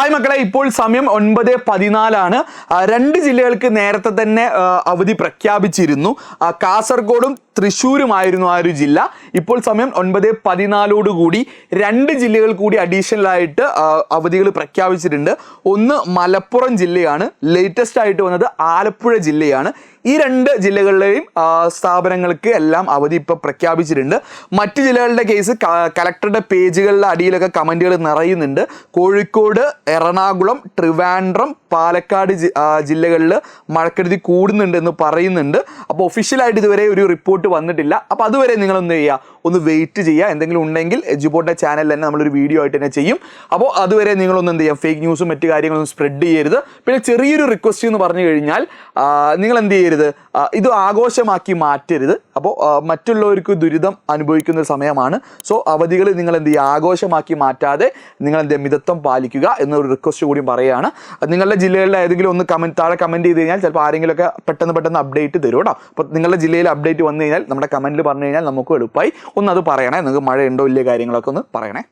Hi മക്കളെ ഇപ്പോൾ സമയം ഒൻപത് പതിനാലാണ്. രണ്ട് ജില്ലകൾക്ക് നേരത്തെ തന്നെ അവധി പ്രഖ്യാപിച്ചിരുന്നു. കാസർഗോഡും തൃശ്ശൂരുമായിരുന്നു ആ ഒരു ജില്ല. ഇപ്പോൾ സമയം ഒൻപത് പതിനാലോടുകൂടി രണ്ട് ജില്ലകൾ കൂടി അഡീഷണൽ ആയിട്ട് അവധികൾ പ്രഖ്യാപിച്ചിട്ടുണ്ട്. ഒന്ന് മലപ്പുറം ജില്ലയാണ്. ലേറ്റസ്റ്റ് ആയിട്ട് വന്നത് ആലപ്പുഴ ജില്ലയാണ്. ഈ രണ്ട് ജില്ലകളിലെയും സ്ഥാപനങ്ങൾക്ക് എല്ലാം അവധി ഇപ്പോൾ പ്രഖ്യാപിച്ചിട്ടുണ്ട്. മറ്റു ജില്ലകളുടെ കേസ് കലക്ടറുടെ പേജുകളിലെ അടിയിലൊക്കെ കമന്റുകൾ നിറയുന്നുണ്ട്. കോഴിക്കോട് എറണാകുളം ട്രിവാൻഡ്രം പാലക്കാട് ജില്ലകളിൽ മഴക്കെടുതി കൂടുന്നുണ്ട് എന്ന് പറയുന്നുണ്ട്. അപ്പോൾ ഒഫീഷ്യലായിട്ട് ഇതുവരെ ഒരു റിപ്പോർട്ട് വന്നിട്ടില്ല. അപ്പോൾ അതുവരെ നിങ്ങൾ എന്ത് ചെയ്യുക ഒന്ന് വെയിറ്റ് ചെയ്യുക എന്തെങ്കിലും ഉണ്ടെങ്കിൽ എജുബോട്ടിന്റെ ചാനലിൽ തന്നെ നമ്മളൊരു വീഡിയോ ആയിട്ട് തന്നെ ചെയ്യും. അപ്പോൾ അതുവരെ നിങ്ങളൊന്ന് എന്ത് ചെയ്യുക ഫേക്ക് ന്യൂസും മറ്റു കാര്യങ്ങളൊന്നും സ്പ്രെഡ് ചെയ്യരുത്. പിന്നെ ചെറിയൊരു റിക്വസ്റ്റ് എന്ന് പറഞ്ഞു കഴിഞ്ഞാൽ നിങ്ങൾ എന്ത് ചെയ്യരുത്? ഇത് ആഘോഷമാക്കി മാറ്റരുത്. അപ്പോൾ മറ്റുള്ളവർക്ക് ദുരിതം അനുഭവിക്കുന്ന സമയമാണ്. സോ അവധികൾ നിങ്ങൾ എന്ത് ചെയ്യുക ആഘോഷമാക്കി മാറ്റാതെ നിങ്ങൾ എന്ത് മിതത്വം പാലിക്കുക എന്നൊരു റിക്വസ്റ്റ് കൂടി പറയുകയാണ്. നിങ്ങളുടെ ജില്ലകളിൽ ഏതെങ്കിലും ഒന്ന് കമന്റ് താഴെ കമന്റ് ചെയ്ത് കഴിഞ്ഞാൽ ചിലപ്പോൾ ആരെങ്കിലുമൊക്കെ പെട്ടെന്ന് പെട്ടെന്ന് അപ്ഡേറ്റ് തരും കേട്ടോ. അപ്പോൾ നിങ്ങളുടെ ജില്ലയിൽ അപ്ഡേറ്റ് വന്നു കഴിഞ്ഞാൽ നമ്മുടെ കമന്റിൽ പറഞ്ഞു കഴിഞ്ഞാൽ നമുക്ക് എളുപ്പമായി ഒന്ന് അത് പറയണേ. നിങ്ങൾക്ക് മഴ ഉണ്ടോ ഇല്ലേ കാര്യങ്ങളൊക്കെ ഒന്ന് പറയണേ.